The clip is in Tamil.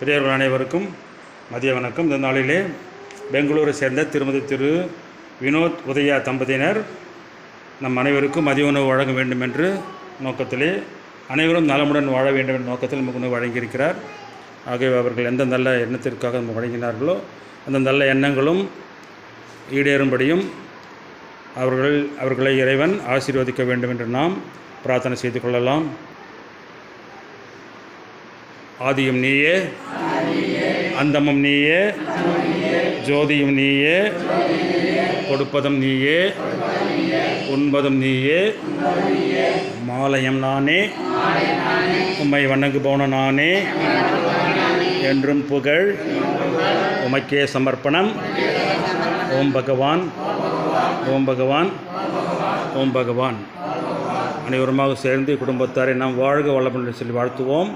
பெரியவர்கள் அனைவருக்கும் மதிய வணக்கம். இந்த நாளிலே பெங்களூரை சேர்ந்த திருமதி திரு வினோத் உதயா தம்பதியினர் நம் அனைவருக்கும் மதிய உணவு வழங்க வேண்டும் என்று நோக்கத்திலே அனைவரும் நலமுடன் வாழ வேண்டும் என்ற நோக்கத்தில் நமக்கு உணவு வழங்கியிருக்கிறார். ஆகவே அவர்கள் எந்த நல்ல எண்ணத்திற்காக நமக்கு வழங்கினார்களோ அந்த நல்ல எண்ணங்களும் ஈடேறும்படியும் அவர்கள் அவர்களை இறைவன் ஆசீர்வதிக்க வேண்டும் என்று நாம் பிரார்த்தனை செய்து கொள்ளலாம். ஆதியும் நீயே அந்தமும் நீயே ஜோதியும் நீயே கொடுப்பதும் நீயே உண்பதும் நீயே மாலயம் நானே உம்மை வணங்குபவன நானே என்றும் புகழ் உமக்கே சமர்ப்பணம். ஓம் பகவான் ஓம் பகவான் ஓம் பகவான். அனைவருமாக சேர்ந்து குடும்பத்தாரை நாம் வாழ்க வளமுடன் சொல்லி வாழ்த்துவோம்.